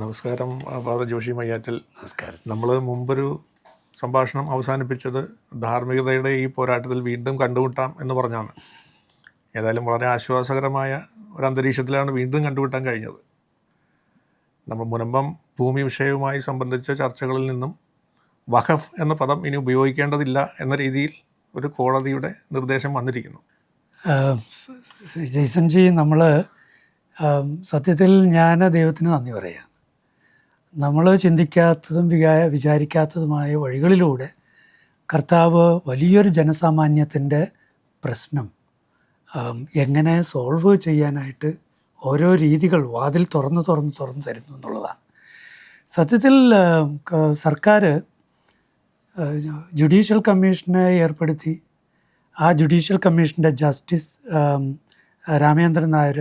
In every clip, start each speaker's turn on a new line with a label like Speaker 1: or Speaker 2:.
Speaker 1: നമസ്കാരം ഫാദർ ജോഷി മയ്യാറ്റൽ
Speaker 2: നമസ്കാരം
Speaker 1: നമ്മൾ മുമ്പൊരു സംഭാഷണം അവസാനിപ്പിച്ചത് ധാർമ്മികതയുടെ ഈ പോരാട്ടത്തിൽ വീണ്ടും കണ്ടുമുട്ടാം എന്ന് പറഞ്ഞാണ് ഏതായാലും വളരെ ആശ്വാസകരമായ ഒരു അന്തരീക്ഷത്തിലാണ് വീണ്ടും കണ്ടുമുട്ടാൻ കഴിഞ്ഞത് നമ്മൾ മുനമ്പം ഭൂമി വിഷയവുമായി സംബന്ധിച്ച ചർച്ചകളിൽ നിന്നും വഖഫ് എന്ന പദം ഇനി ഉപയോഗിക്കേണ്ടതില്ല എന്ന രീതിയിൽ ഒരു കോടതിയുടെ നിർദ്ദേശം വന്നിരിക്കുന്നു
Speaker 2: ജയ്സൻജി നമ്മൾ സത്യത്തിൽ ഞാൻ ദൈവത്തിന് നന്ദി പറയാം നമ്മൾ ചിന്തിക്കാത്തതും വികാ വിചാരിക്കാത്തതുമായ വഴികളിലൂടെ കർത്താവ് വലിയൊരു ജനസാമാന്യത്തിന്റെ പ്രശ്നം എങ്ങനെ സോൾവ് ചെയ്യാനായിട്ട് ഓരോ രീതികൾ വാതിൽ തുറന്ന് തുറന്ന് തുറന്ന് തരുന്നു എന്നുള്ളതാണ്. സത്യത്തിൽ സർക്കാർ ജുഡീഷ്യൽ കമ്മീഷനെ ഏർപ്പെടുത്തി. ആ ജുഡീഷ്യൽ കമ്മീഷന്റെ ജസ്റ്റിസ് രാമേന്ദ്രൻ നായർ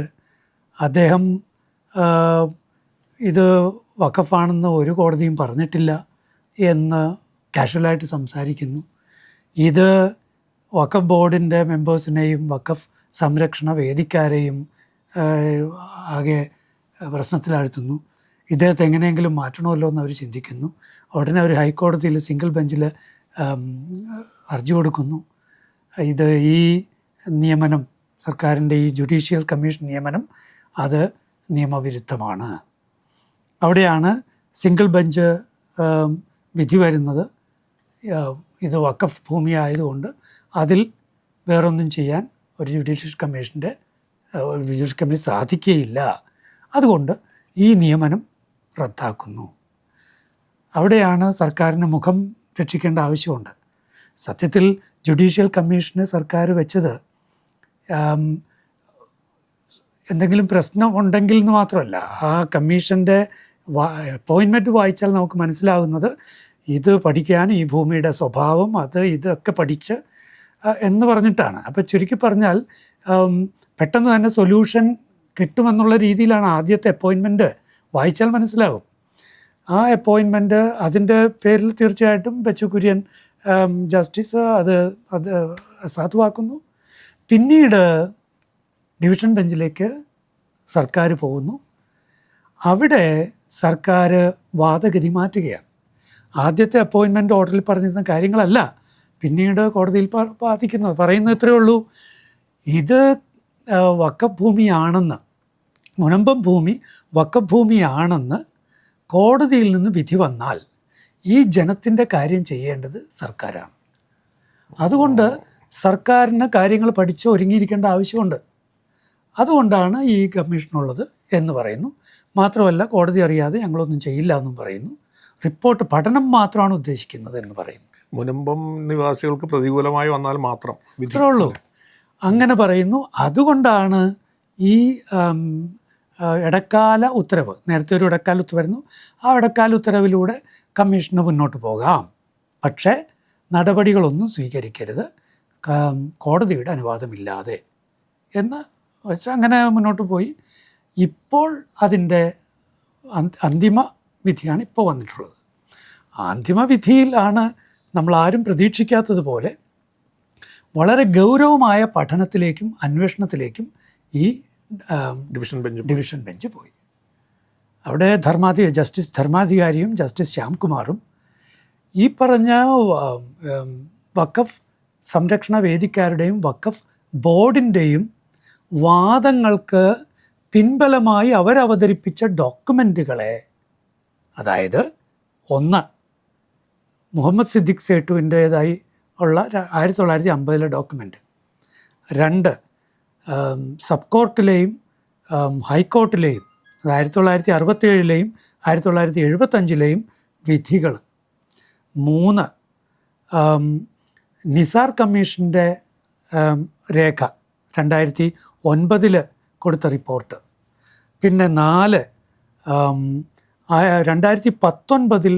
Speaker 2: അദ്ദേഹം ഇത് വഖഫാണെന്ന് ഒരു കോടതിയും പറഞ്ഞിട്ടില്ല എന്ന് കാഷ്വലായിട്ട് സംസാരിക്കുന്നു. ഇത് വഖഫ് ബോർഡിന്റെ മെമ്പേഴ്സിനെയും വഖഫ് സംരക്ഷണ വേദിക്കാരെയും ആകെ പ്രശ്നത്തിലാഴ്ത്തുന്നു. ഇദ്ദേഹത്തെ എങ്ങനെയെങ്കിലും മാറ്റണമല്ലോ എന്ന് അവർ ചിന്തിക്കുന്നു. ഉടനെ അവർ ഹൈക്കോടതിയിൽ സിംഗിൾ ബെഞ്ചിൽ ഹർജി കൊടുക്കുന്നു. ഇത് ഈ നിയമനം സർക്കാരിന്റെ ഈ ജുഡീഷ്യൽ കമ്മീഷൻ നിയമനം അത് നിയമവിരുദ്ധമാണ്. അവിടെയാണ് സിംഗിൾ ബെഞ്ച് വിധി വരുന്നത്. ഇത് വക്കഫ് ഭൂമി ആയതുകൊണ്ട് അതിൽ വേറൊന്നും ചെയ്യാൻ ഒരു ജുഡീഷ്യൽ കമ്മീഷന്റെ ജുഡീഷ്യൽ കമ്മീഷൻ സാധിക്കുകയില്ല. അതുകൊണ്ട് ഈ നിയമനം റദ്ദാക്കുന്നു. അവിടെയാണ് സർക്കാരിന് മുഖം രക്ഷിക്കേണ്ട ആവശ്യമുണ്ട്. സത്യത്തിൽ ജുഡീഷ്യൽ കമ്മീഷന് സർക്കാർ വെച്ചത് എന്തെങ്കിലും പ്രശ്നം ഉണ്ടെങ്കിൽ എന്ന് മാത്രമല്ല ആ കമ്മീഷന്റെ അപ്പോയിൻമെന്റ് വായിച്ചാൽ നമുക്ക് മനസ്സിലാകുന്നത് ഇത് പഠിക്കാൻ ഈ ഭൂമിയുടെ സ്വഭാവം അത് ഇതൊക്കെ പഠിച്ച് എന്ന് പറഞ്ഞിട്ടാണ്. അപ്പോൾ ചുരുക്കി പറഞ്ഞാൽ പെട്ടെന്ന് തന്നെ സൊല്യൂഷൻ കിട്ടുമെന്നുള്ള രീതിയിലാണ് ആദ്യത്തെ അപ്പോയിൻമെന്റ് വായിച്ചാൽ മനസ്സിലാകും ആ അപ്പോയിൻമെന്റ് അതിന്റെ പേരിൽ തീർച്ചയായിട്ടും ബച്ചു കുര്യൻ ജസ്റ്റിസ് അത് അത് സാധുവാക്കുന്നു. പിന്നീട് ഡിവിഷൻ ബെഞ്ചിലേക്ക് സർക്കാർ പോകുന്നു. അവിടെ സർക്കാർ വാദഗതി മാറ്റുകയാണ്. ആദ്യത്തെ അപ്പോയിൻമെന്റ് ഓർഡറിൽ പറഞ്ഞിരുന്ന കാര്യങ്ങളല്ല പിന്നീട് കോടതിയിൽ ബാധിക്കുന്നത് പറയുന്നത് ഇത്രയേ ഉള്ളൂ. ഇത് വക്കഭൂമിയാണെന്ന് മുനമ്പം ഭൂമി വക്കഭൂമിയാണെന്ന് കോടതിയിൽ നിന്ന് വിധി വന്നാൽ ഈ ജനത്തിന്റെ കാര്യം ചെയ്യേണ്ടത് സർക്കാരാണ്. അതുകൊണ്ട് സർക്കാരിന് കാര്യങ്ങൾ പഠിച്ച് ഒരുങ്ങിയിരിക്കേണ്ട ആവശ്യമുണ്ട്. അതുകൊണ്ടാണ് ഈ കമ്മീഷനുള്ളത് എന്ന് പറയുന്നു. മാത്രമല്ല കോടതി അറിയാതെ ഞങ്ങളൊന്നും ചെയ്യില്ല എന്നും പറയുന്നു. റിപ്പോർട്ട് പഠനം മാത്രമാണ് ഉദ്ദേശിക്കുന്നത് എന്ന് പറയുന്നു.
Speaker 1: മുനമ്പം നിവാസികൾക്ക് പ്രതികൂലമായി വന്നാൽ മാത്രം
Speaker 2: ഇത്രേ ഉള്ളൂ. അങ്ങനെ പറയുന്നു. അതുകൊണ്ടാണ് ഈ ഇടക്കാല ഉത്തരവ് നേരത്തെ ഒരു ഇടക്കാല ഉത്തരവായിരുന്നു ആ ഇടക്കാല ഉത്തരവിലൂടെ കമ്മീഷന് മുന്നോട്ട് പോകാം. പക്ഷേ നടപടികളൊന്നും സ്വീകരിക്കരുത്. കോടതിയുടെ അനുവാദമില്ലാതെ. എന്ന് വെച്ച് അങ്ങനെ മുന്നോട്ട് പോയി. ഇപ്പോൾ അതിന്റെ അന്ത- അന്തിമ വിധിയാണ് ഇപ്പോൾ വന്നിട്ടുള്ളത്. അന്തിമ വിധിയിലാണ് നമ്മൾ ആരും പ്രതീക്ഷിക്കാത്തതുപോലെ വളരെ ഗൗരവമായ പഠനത്തിലേക്കും അന്വേഷണത്തിലേക്കും ഈ
Speaker 1: ഡിവിഷൻ ബെഞ്ച്
Speaker 2: ഡിവിഷൻ ബെഞ്ച് പോയി. അവിടെ ധർമാധി ജസ്റ്റിസ് ധർമാധികാരിയും ജസ്റ്റിസ് ശ്യാംകുമാറും ഈ പറഞ്ഞ വഖഫ് സംരക്ഷണ വേദിക്കാരുടെയും വഖഫ് ബോർഡിന്റെയും വാദങ്ങൾക്ക് പിൻബലമായി അവരവതരിപ്പിച്ച ഡോക്യുമെന്റുകളെ അതായത് ഒന്ന് മുഹമ്മദ് സിദ്ദിഖ് സേട്ടുവിന്റേതായി ഉള്ള ആയിരത്തി തൊള്ളായിരത്തി അമ്പതിലെ ഡോക്യുമെന്റ്. രണ്ട് സബ് കോർട്ടിലെയും ഹൈക്കോർട്ടിലെയും അത് ആയിരത്തി തൊള്ളായിരത്തി അറുപത്തേഴിലെയും ആയിരത്തി തൊള്ളായിരത്തി എഴുപത്തഞ്ചിലെയും വിധികൾ. മൂന്ന് നിസാർ കമ്മീഷന്റെ രേഖ. രണ്ടായിരത്തി ഒൻപതിൽ കൊടുത്ത റിപ്പോർട്ട്. പിന്നെ നാല് രണ്ടായിരത്തി പത്തൊൻപതിൽ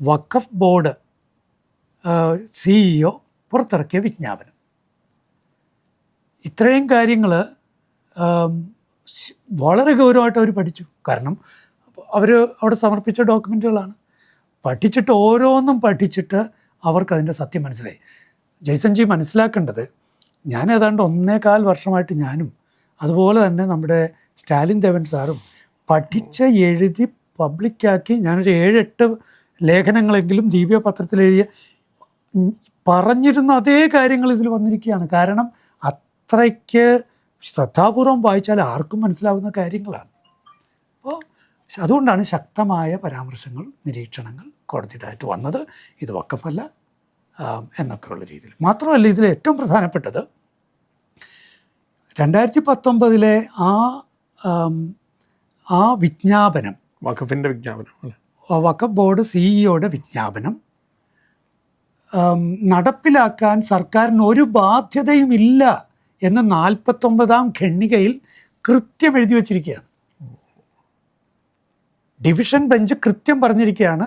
Speaker 2: വഖഫ് ബോർഡ് സിഇഒ പുറത്തിറക്കിയ വിജ്ഞാപനം. ഇത്രയും കാര്യങ്ങൾ വളരെ ഗൗരവമായിട്ട് അവർ പഠിച്ചു. കാരണം അവർ അവിടെ സമർപ്പിച്ച ഡോക്യുമെന്റുകളാണ് പഠിച്ചിട്ട് ഓരോന്നും പഠിച്ചിട്ട് അവർക്കതിന്റെ സത്യം മനസ്സിലായി. ജയ്സൻജി മനസ്സിലാക്കേണ്ടത് ഞാൻ ഏതാണ്ട് ഒന്നേകാൽ വർഷമായിട്ട് ഞാനും അതുപോലെ തന്നെ നമ്മുടെ സ്റ്റാലിൻ ദേവൻ സാറും പഠിച്ച് എഴുതി പബ്ലിക്കാക്കി ഞാനൊരു ഏഴെട്ട് ലേഖനങ്ങളെങ്കിലും ദീപിക പത്രത്തിൽ എഴുതിയ പറഞ്ഞിരുന്ന അതേ കാര്യങ്ങൾ ഇതിൽ വന്നിരിക്കുകയാണ്. കാരണം അത്രയ്ക്ക് ശ്രദ്ധാപൂർവം വായിച്ചാൽ ആർക്കും മനസ്സിലാവുന്ന കാര്യങ്ങളാണ്. അപ്പോൾ അതുകൊണ്ടാണ് ശക്തമായ പരാമർശങ്ങൾ നിരീക്ഷണങ്ങൾ കോടതിയുടേതായിട്ട് വന്നത്. ഇത് വക്കഫല്ല എന്നൊക്കെയുള്ള രീതിയിൽ. മാത്രമല്ല ഇതിൽ ഏറ്റവും പ്രധാനപ്പെട്ടത് രണ്ടായിരത്തി പത്തൊമ്പതിലെ ആ ആ വിജ്ഞാപനം
Speaker 1: വഖഫിന്റെ വിജ്ഞാപനം
Speaker 2: വഖഫ് ബോർഡ് സിഇഒയുടെ വിജ്ഞാപനം നടപ്പിലാക്കാൻ സർക്കാരിന് ഒരു ബാധ്യതയും ഇല്ല എന്ന് നാൽപ്പത്തൊമ്പതാം ഖണ്ണികയിൽ കൃത്യം എഴുതി വച്ചിരിക്കുകയാണ്. ഡിവിഷൻ ബെഞ്ച് കൃത്യം പറഞ്ഞിരിക്കുകയാണ്.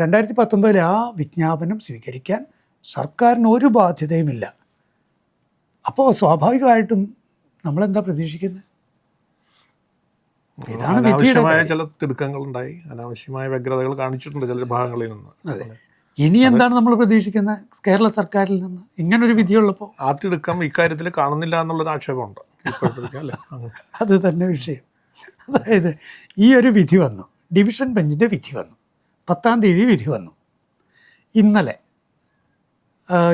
Speaker 2: രണ്ടായിരത്തി പത്തൊമ്പതിൽ ആ വിജ്ഞാപനം സ്വീകരിക്കാൻ സർക്കാരിന് ഒരു ബാധ്യതയുമില്ല. അപ്പോൾ സ്വാഭാവികമായിട്ടും നമ്മളെന്താ പ്രതീക്ഷിക്കുന്നത് ഇതാണ്
Speaker 1: അനാവശ്യമായ ചില തിടുക്കങ്ങൾ ഉണ്ടായി അനാവശ്യമായ വ്യഗ്രതകൾ കാണിച്ചിട്ടുണ്ട് ചില ഭാഗങ്ങളിൽ നിന്ന്.
Speaker 2: അതെ. ഇനി എന്താണ് നമ്മൾ പ്രതീക്ഷിക്കുന്നത് കേരള സർക്കാരിൽ നിന്ന് ഇങ്ങനൊരു വിധിയുള്ളപ്പോൾ
Speaker 1: ആ തിടുക്കം ഇക്കാര്യത്തിൽ കാണുന്നില്ല എന്നുള്ളൊരു ആക്ഷേപമുണ്ട്
Speaker 2: അത് തന്നെ വിഷയം. അതായത് ഈ ഒരു വിധി വന്നു. ഡിവിഷൻ ബെഞ്ചിന്റെ വിധി വന്നു. പത്താം തീയതി വിധി വന്നു. ഇന്നലെ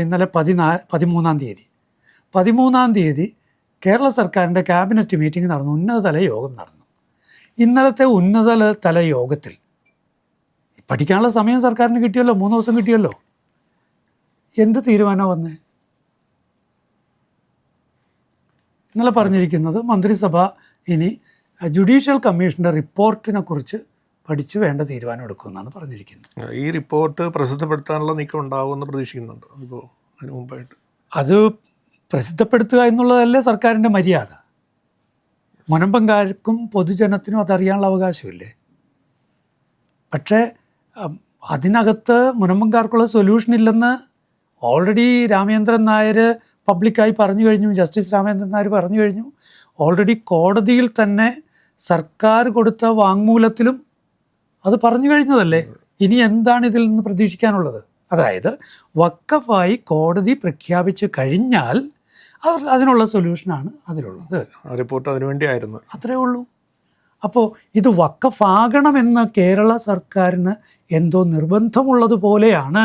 Speaker 2: ഇന്നലെ പതിനാ പതിമൂന്നാം തീയതി. പതിമൂന്നാം തീയതി കേരള സർക്കാരിന്റെ ക്യാബിനറ്റ് മീറ്റിംഗ് നടന്നു. ഉന്നതതല യോഗം നടന്നു. ഇന്നലത്തെ ഉന്നതല തല യോഗത്തിൽ പഠിക്കാനുള്ള സമയം സർക്കാരിന് കിട്ടിയല്ലോ? മൂന്ന് ദിവസം കിട്ടിയല്ലോ? എന്ത് തീരുമാനമാണ് വന്നേ? ഇന്നലെ പറഞ്ഞിരിക്കുന്നത് മന്ത്രിസഭ ഇനി ജുഡീഷ്യൽ കമ്മീഷന്റെ റിപ്പോർട്ടിനെ കുറിച്ച് പഠിച്ച് വേണ്ട തീരുമാനം എടുക്കുമെന്നാണ് പറഞ്ഞിരിക്കുന്നത്.
Speaker 1: ഈ റിപ്പോർട്ട് പ്രസിദ്ധപ്പെടുത്താനുള്ള നീക്കം ഉണ്ടാവുമെന്ന് പ്രതീക്ഷിക്കുന്നുണ്ട്. ഇപ്പോൾ അതിന് മുമ്പായിട്ട്?
Speaker 2: അത് പ്രസിദ്ധപ്പെടുത്തുക എന്നുള്ളതല്ലേ സർക്കാരിന്റെ മര്യാദ? മുനമ്പങ്കാർക്കും പൊതുജനത്തിനും അതറിയാനുള്ള അവകാശമില്ലേ? പക്ഷേ അതിനകത്ത് മുനമ്പങ്കാർക്കുള്ള സൊല്യൂഷൻ ഇല്ലെന്ന് ഓൾറെഡി രാമേന്ദ്രൻ നായർ പബ്ലിക്കായി പറഞ്ഞു കഴിഞ്ഞു. ജസ്റ്റിസ് രാമേന്ദ്രൻ നായർ പറഞ്ഞു കഴിഞ്ഞു. ഓൾറെഡി കോടതിയിൽ തന്നെ സർക്കാർ കൊടുത്ത വാങ്മൂലത്തിലും അത് പറഞ്ഞു കഴിഞ്ഞതല്ലേ? ഇനി എന്താണ് ഇതിൽ നിന്ന് പ്രതീക്ഷിക്കാനുള്ളത്? അതായത് വക്കഫായി കോടതി പ്രഖ്യാപിച്ചു കഴിഞ്ഞാൽ അത് അതിനുള്ള സൊല്യൂഷനാണ് അതിലുള്ളത്.
Speaker 1: റിപ്പോർട്ട് അതിനുവേണ്ടിയായിരുന്നു
Speaker 2: അത്രേ ഉള്ളൂ. അപ്പോൾ ഇത് വക്കഫാകണമെന്ന് കേരള സർക്കാരിന് എന്തോ നിർബന്ധമുള്ളതുപോലെയാണ്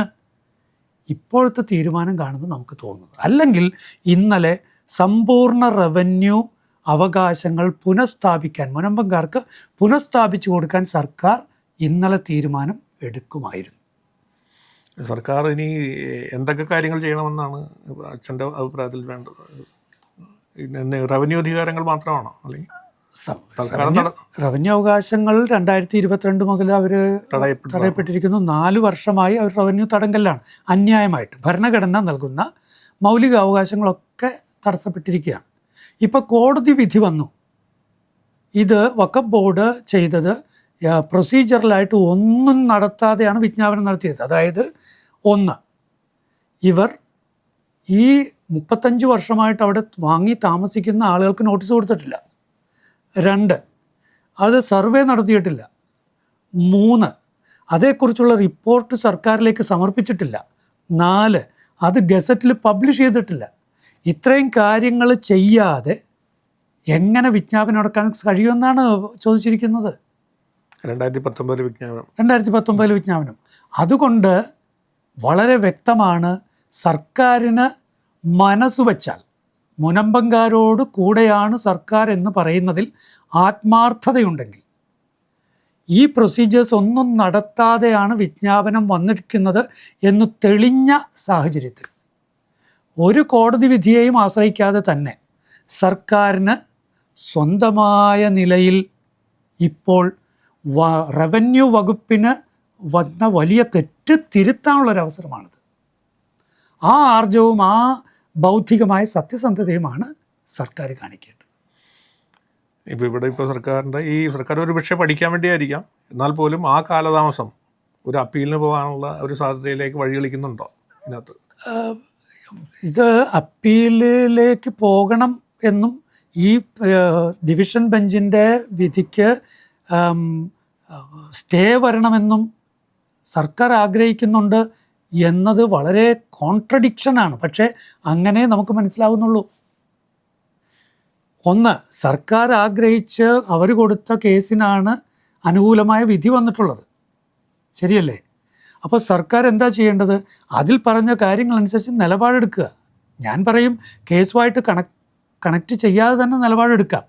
Speaker 2: ഇപ്പോഴത്തെ തീരുമാനം കാണുമ്പോൾ നമുക്ക് തോന്നുന്നത്. അല്ലെങ്കിൽ ഇന്നലെ സമ്പൂർണ റവന്യൂ അവകാശങ്ങൾ പുനഃസ്ഥാപിക്കാൻ മുനമ്പങ്കാർക്ക് പുനഃസ്ഥാപിച്ചു കൊടുക്കാൻ സർക്കാർ ഇന്നലെ തീരുമാനം എടുക്കുമായിരുന്നു.
Speaker 1: സർക്കാർ ഇനി എന്തൊക്കെ കാര്യങ്ങൾ ചെയ്യണമെന്നാണ് അച്ഛന്റെ അഭിപ്രായത്തിൽ വേണ്ടത്? റവന്യൂ അധികാരങ്ങൾ മാത്രമാണോ? അല്ലെങ്കിൽ
Speaker 2: റവന്യൂ അവകാശങ്ങൾ രണ്ടായിരത്തി ഇരുപത്തിരണ്ട് മുതൽ അവർ തടയപ്പെട്ടിരിക്കുന്നു. നാല് വർഷമായി അവർ റവന്യൂ തടങ്കലിലാണ്. അന്യായമായിട്ട് ഭരണഘടന നൽകുന്ന മൗലിക അവകാശങ്ങളൊക്കെ തടസ്സപ്പെട്ടിരിക്കുകയാണ്. ഇപ്പോൾ കോടതി വിധി വന്നു. ഇത് വക്കഫ് ബോർഡ് ചെയ്തത് പ്രൊസീജിയറലായിട്ട് ഒന്നും നടത്താതെയാണ് വിജ്ഞാപനം നടത്തിയത്. അതായത് ഒന്ന് ഇവർ ഈ മുപ്പത്തഞ്ച് വർഷമായിട്ട് അവിടെ വാങ്ങി താമസിക്കുന്ന ആളുകൾക്ക് നോട്ടീസ് കൊടുത്തിട്ടില്ല. രണ്ട് അത് സർവേ നടത്തിയിട്ടില്ല. മൂന്ന് അതേക്കുറിച്ചുള്ള റിപ്പോർട്ട് സർക്കാരിലേക്ക് സമർപ്പിച്ചിട്ടില്ല. നാല് അത് ഗസറ്റിൽ പബ്ലിഷ് ചെയ്തിട്ടില്ല. ഇത്രയും കാര്യങ്ങൾ ചെയ്യാതെ എങ്ങനെ വിജ്ഞാപനം നടക്കാൻ കഴിയുമെന്നാണ് ചോദിച്ചിരിക്കുന്നത്?
Speaker 1: രണ്ടായിരത്തി പത്തൊമ്പതിൽ വിജ്ഞാപനം.
Speaker 2: രണ്ടായിരത്തി പത്തൊമ്പതിൽ വിജ്ഞാപനം. അതുകൊണ്ട് വളരെ വ്യക്തമാണ് സർക്കാരിന് മനസ്സ് വച്ചാൽ മുനമ്പങ്കാരോട് കൂടെയാണ് സർക്കാർ എന്ന് പറയുന്നതിൽ ആത്മാർത്ഥതയുണ്ടെങ്കിൽ ഈ പ്രൊസീജിയേഴ്സ് ഒന്നും നടത്താതെയാണ് വിജ്ഞാപനം വന്നിരിക്കുന്നത് എന്ന് തെളിഞ്ഞ സാഹചര്യത്തിൽ. ഒരു കോടതി വിധിയെയും ആശ്രയിക്കാതെ തന്നെ സർക്കാരിന് സ്വന്തമായ നിലയിൽ ഇപ്പോൾ റവന്യൂ വകുപ്പിന് വന്ന വലിയ തെറ്റ് തിരുത്താനുള്ളൊരവസരമാണിത്. ആ ആർജവും ആ ബൗദ്ധികമായ സത്യസന്ധതയുമാണ് സർക്കാർ കാണിക്കേണ്ടത്.
Speaker 1: ഇപ്പോൾ ഇവിടെ ഇപ്പോൾ സർക്കാരിന്റെ ഈ സർക്കാർ ഒരു പക്ഷേ പഠിക്കാൻ വേണ്ടിയായിരിക്കാം. എന്നാൽ പോലും ആ കാലതാമസം ഒരു അപ്പീലിന് പോകാനുള്ള ഒരു സാധ്യതയിലേക്ക് വഴികളിക്കുന്നുണ്ടോ ഇതിനകത്ത്?
Speaker 2: ആഹ് ഇത് അപ്പീലിലേക്ക് പോകണം എന്നും ഈ ഡിവിഷൻ ബെഞ്ചിന്റെ വിധിക്ക് സ്റ്റേ വരണമെന്നും സർക്കാർ ആഗ്രഹിക്കുന്നുണ്ട് എന്നത് വളരെ കോൺട്രഡിക്ഷനാണ് പക്ഷേ അങ്ങനെ നമുക്ക് മനസ്സിലാവുന്നുള്ളൂ. ഒന്ന് സർക്കാർ ആഗ്രഹിച്ച് അവർ കൊടുത്ത കേസിനാണ് അനുകൂലമായ വിധി വന്നിട്ടുള്ളത്. ശരിയല്ലേ? അപ്പോൾ സർക്കാർ എന്താ ചെയ്യേണ്ടത്? അതിൽ പറഞ്ഞ കാര്യങ്ങളനുസരിച്ച് നിലപാടെടുക്കുക. ഞാൻ പറയും കേസുമായിട്ട് കണക്ട് കണക്റ്റ് ചെയ്യാതെ തന്നെ നിലപാടെടുക്കാം.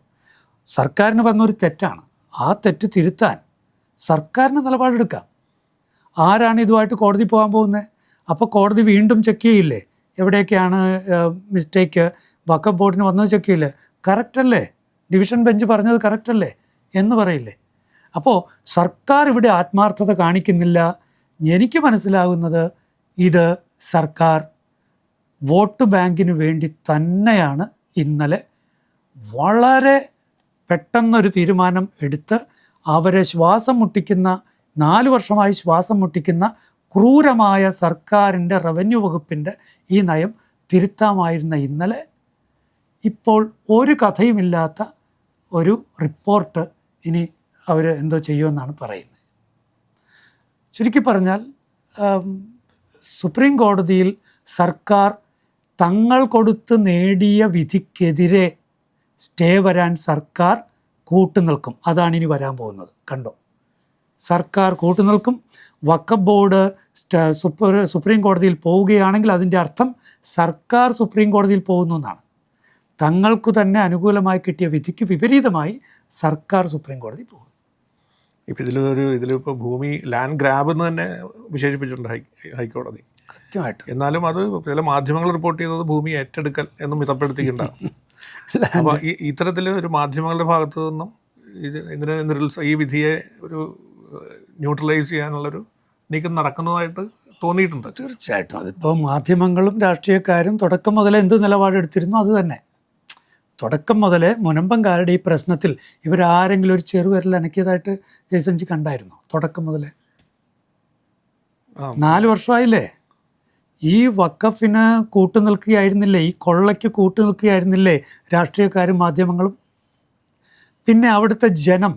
Speaker 2: സർക്കാരിന് വന്നൊരു തെറ്റാണ്. ആ തെറ്റ് തിരുത്താൻ സർക്കാരിന് നിലപാടെടുക്കാം. ആരാണ് ഇതുമായിട്ട് കോടതി പോകാൻ പോകുന്നത് അപ്പോൾ കോടതി വീണ്ടും ചെക്ക് ചെയ്യില്ലേ? എവിടെയൊക്കെയാണ് മിസ്റ്റേക്ക് വക്കപ്പ് ബോർഡിന് വന്നത് ചെക്ക് ചെയ്യില്ലേ? കറക്റ്റല്ലേ ഡിവിഷൻ ബെഞ്ച് പറഞ്ഞത് കറക്റ്റല്ലേ എന്ന് പറയില്ലേ? അപ്പോൾ സർക്കാർ ഇവിടെ ആത്മാർത്ഥത കാണിക്കുന്നില്ല. എനിക്ക് മനസ്സിലാകുന്നത് ഇത് സർക്കാർ വോട്ട് ബാങ്കിന് വേണ്ടി തന്നെയാണ് ഇന്നലെ വളരെ പെട്ടെന്നൊരു തീരുമാനം എടുത്ത് അവരെ ശ്വാസം മുട്ടിക്കുന്ന നാല് വർഷമായി ശ്വാസം മുട്ടിക്കുന്ന ക്രൂരമായ സർക്കാരിന്റെ റവന്യൂ വകുപ്പിന്റെ ഈ നയം തിരുത്താമായിരുന്ന ഇന്നലെ ഇപ്പോൾ ഒരു കഥയുമില്ലാത്ത ഒരു റിപ്പോർട്ട് ഇനി അവർ എന്തോ ചെയ്യുമെന്നാണ് പറയുന്നത്. ചുരുക്കി പറഞ്ഞാൽ സുപ്രീം കോടതിയിൽ സർക്കാർ തങ്ങൾ കൊടുത്ത് നേടിയ വിധിക്കെതിരെ സ്റ്റേ വരാൻ സർക്കാർ കൂട്ടുനിൽക്കും അതാണ് ഇനി വരാൻ പോകുന്നത്. കണ്ടോ? സർക്കാർ കൂട്ടുനിൽക്കും വക്കഫ് ബോർഡ് സുപ്രീം കോടതിയിൽ പോവുകയാണെങ്കിൽ അതിന്റെ അർത്ഥം സർക്കാർ സുപ്രീം കോടതിയിൽ പോകുന്നു എന്നാണ്. തങ്ങൾക്ക് തന്നെ അനുകൂലമായി കിട്ടിയ വിധിക്ക് വിപരീതമായി സർക്കാർ സുപ്രീം കോടതി പോകും
Speaker 1: ഇപ്പം ഇതിലൊരു ഇതിലിപ്പോൾ ഭൂമി ലാൻഡ് ഗ്രാബ് എന്ന് തന്നെ വിശേഷിപ്പിച്ചിട്ടുണ്ട് ഹൈ ഹൈക്കോടതി.
Speaker 2: കൃത്യമായിട്ട്.
Speaker 1: എന്നാലും അത് ചില മാധ്യമങ്ങൾ റിപ്പോർട്ട് ചെയ്തത് ഭൂമി ഏറ്റെടുക്കൽ എന്ന് മിതപ്പെടുത്തിയിട്ടുണ്ടാകും അപ്പോൾ ഈ ഇത്തരത്തിൽ ഒരു മാധ്യമങ്ങളുടെ ഭാഗത്തു നിന്നും ഇത് ഇതിനെ നിരുത്സ ഈ വിധിയെ ഒരു ന്യൂട്രലൈസ് ചെയ്യാനുള്ളൊരു നീക്കം നടക്കുന്നതായിട്ട് തോന്നിയിട്ടുണ്ട്.
Speaker 2: തീർച്ചയായിട്ടും. അതിപ്പോൾ മാധ്യമങ്ങളും രാഷ്ട്രീയക്കാരും തുടക്കം മുതലേ എന്ത് നിലപാടെടുത്തിരുന്നു അത് തന്നെ. തുടക്കം മുതലേ മുനമ്പംകാരുടെ ഈ പ്രശ്നത്തിൽ ഇവരാരെങ്കിലും ഒരു ചെറുവിരൽ അനക്കിയതായിട്ട് ജയസഞ്ചി കണ്ടായിരുന്നു? തുടക്കം മുതലേ. നാല് വർഷമായില്ലേ? ഈ വക്കഫിന് കൂട്ടുനിൽക്കുകയായിരുന്നില്ലേ ഈ കൊള്ളയ്ക്ക് കൂട്ടുനിൽക്കുകയായിരുന്നില്ലേ രാഷ്ട്രീയക്കാരും മാധ്യമങ്ങളും? പിന്നെ അവിടുത്തെ ജനം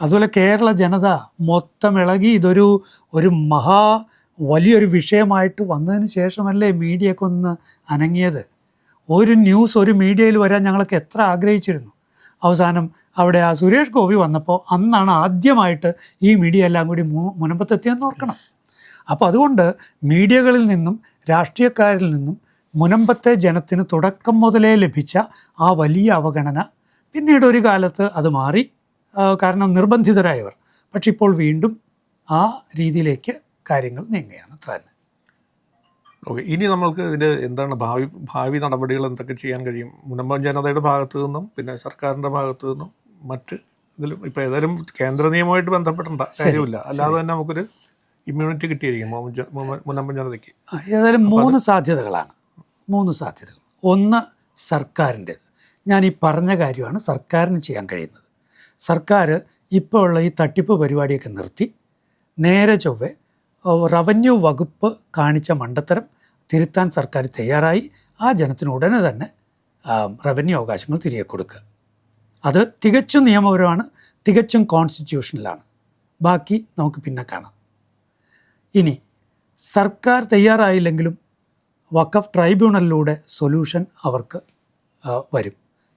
Speaker 2: അതുപോലെ കേരള ജനത മൊത്തം ഇളകി ഇതൊരു ഒരു മഹാ വലിയൊരു വിഷയമായിട്ട് വന്നതിന് ശേഷമല്ലേ മീഡിയയൊക്കെ ഒന്ന് അനങ്ങിയത്? ഒരു ന്യൂസ് ഒരു മീഡിയയിൽ വരാൻ ഞങ്ങളൊക്കെ എത്ര ആഗ്രഹിച്ചിരുന്നു? അവസാനം അവിടെ ആ സുരേഷ് ഗോപി വന്നപ്പോൾ അന്നാണ് ആദ്യമായിട്ട് ഈ മീഡിയ എല്ലാം കൂടി മുനമ്പത്തെത്തിയെന്ന് ഓർക്കണം. അപ്പോൾ അതുകൊണ്ട് മീഡിയകളിൽ നിന്നും രാഷ്ട്രീയക്കാരിൽ നിന്നും മുനമ്പത്തെ ജനത്തിന് തുടക്കം മുതലേ ലഭിച്ച ആ വലിയ അവഗണന പിന്നീട് ഒരു കാലത്ത് അത് മാറി കാരണം നിർബന്ധിതരായവർ. പക്ഷെ ഇപ്പോൾ വീണ്ടും ആ രീതിയിലേക്ക് കാര്യങ്ങൾ നീങ്ങുകയാണ് അത്ര തന്നെ.
Speaker 1: ഓക്കെ ഇനി നമ്മൾക്ക് ഇതിന്റെ എന്താണ് ഭാവി ഭാവി നടപടികൾ എന്തൊക്കെ ചെയ്യാൻ കഴിയും? മുനമ്പം ജനതയുടെ ഭാഗത്തു നിന്നും പിന്നെ സർക്കാരിന്റെ ഭാഗത്തു നിന്നും മറ്റ് ഇതിലും ഇപ്പോൾ ഏതായാലും കേന്ദ്ര നിയമമായിട്ട് ബന്ധപ്പെടേണ്ട കാര്യമില്ല. അല്ലാതെ തന്നെ നമുക്കൊരു ഇമ്മ്യൂണിറ്റി കിട്ടിയിരിക്കും
Speaker 2: ഏതായാലും മൂന്ന് സാധ്യതകളാണ്. മൂന്ന് സാധ്യതകൾ. ഒന്ന് സർക്കാരിന്റെ ഞാൻ ഈ പറഞ്ഞ കാര്യമാണ് സർക്കാരിന് ചെയ്യാൻ കഴിയുന്നത്. സർക്കാർ ഇപ്പോൾ ഉള്ള ഈ തട്ടിപ്പ് പരിപാടിയൊക്കെ നിർത്തി നേരെ ചൊവ്വെ റവന്യൂ വകുപ്പ് കാണിച്ച മണ്ടത്തരം തിരുത്താൻ സർക്കാർ തയ്യാറായി. ആ ജനത്തിന് ഉടനെ തന്നെ റവന്യൂ അവകാശങ്ങൾ തിരികെ കൊടുക്കുക. അത് തികച്ചും നിയമപരമാണ് തികച്ചും കോൺസ്റ്റിറ്റ്യൂഷനിലാണ് ബാക്കി നമുക്ക് പിന്നെ കാണാം. ഇനി സർക്കാർ തയ്യാറായില്ലെങ്കിലും വഖഫ് ട്രൈബ്യൂണലിലൂടെ സൊല്യൂഷൻ അവർക്ക് വരും.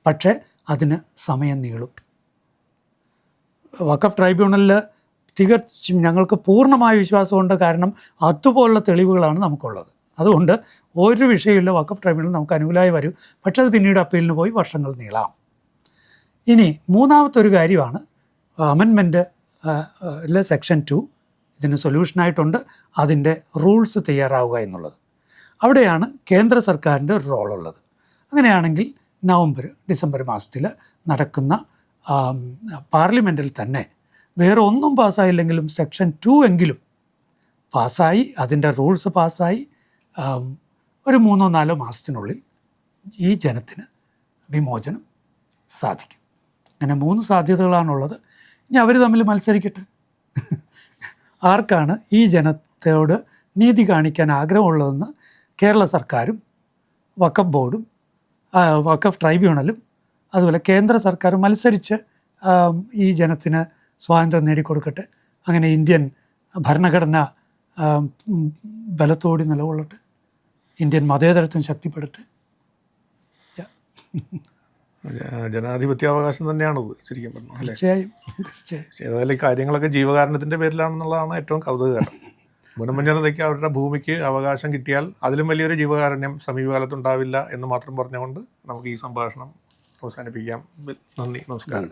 Speaker 2: പക്ഷേ അതിന് സമയം നീളും. വഖഫ് ട്രൈബ്യൂണലിൽ തികച്ചും ഞങ്ങൾക്ക് പൂർണമായ വിശ്വാസമുണ്ട്. കാരണം അതുപോലുള്ള തെളിവുകളാണ് നമുക്കുള്ളത്. അതുകൊണ്ട് ഒരു വിഷയമില്ല വഖഫ് ട്രൈബ്യൂണൽ നമുക്ക് അനുകൂലമായി വരും. പക്ഷേ അത് പിന്നീട് അപ്പീലിന് പോയി വർഷങ്ങൾ നീളാം. ഇനി മൂന്നാമത്തെ ഒരു കാര്യമാണ് അമെൻമെന്റ് സെക്ഷൻ ടു ഇതിന് സൊല്യൂഷനായിട്ടുണ്ട്. അതിന്റെ റൂൾസ് തയ്യാറാവുക എന്നുള്ളത്. അവിടെയാണ് കേന്ദ്ര സർക്കാരിന്റെ ഒരു റോളുള്ളത്. അങ്ങനെയാണെങ്കിൽ നവംബർ ഡിസംബർ മാസത്തിൽ നടക്കുന്ന പാർലമെന്റിൽ തന്നെ വേറെ ഒന്നും പാസ്സായില്ലെങ്കിലും സെക്ഷൻ ടു എങ്കിലും പാസ്സായി അതിന്റെ റൂൾസ് പാസ്സായി ഒരു മൂന്നോ നാലോ മാസത്തിനുള്ളിൽ ഈ ജനത്തിന് വിമോചനം സാധിക്കും. അങ്ങനെ മൂന്ന് സാധ്യതകളാണുള്ളത്. ഇനി അവർ തമ്മിൽ മത്സരിക്കട്ടെ? ആർക്കാണ് ഈ ജനത്തോട് നീതി കാണിക്കാൻ ആഗ്രഹമുള്ളതെന്ന് കേരള സർക്കാരും വക്കഫ് ബോർഡും വക്കഫ് ട്രൈബ്യൂണലും അതുപോലെ കേന്ദ്ര സർക്കാരും മത്സരിച്ച് ഈ ജനത്തിന് സ്വാതന്ത്ര്യം നേടിക്കൊടുക്കട്ടെ. അങ്ങനെ ഇന്ത്യൻ ഭരണഘടന ബലത്തോടി നിലകൊള്ളട്ടെ. ഇന്ത്യൻ മതേതരത്വം ശക്തിപ്പെടട്ടെ.
Speaker 1: ജനാധിപത്യാവകാശം തന്നെയാണത് ശരിക്കും പറഞ്ഞു അല്ലേ?
Speaker 2: തീർച്ചയായും
Speaker 1: ഏതായാലും കാര്യങ്ങളൊക്കെ ജീവകാരണത്തിന്റെ പേരിലാണെന്നുള്ളതാണ് ഏറ്റവും കൗതുകകരം. മുനമ്പൻ അവരുടെ ഭൂമിക്ക് അവകാശം കിട്ടിയാൽ അതിലും വലിയൊരു ജീവകാരുണ്യം സമീപകാലത്തുണ്ടാവില്ല എന്ന് മാത്രം പറഞ്ഞുകൊണ്ട് നമുക്ക് ഈ സംഭാഷണം അവസാനിപ്പിക്കാം. നന്ദി നമസ്കാരം.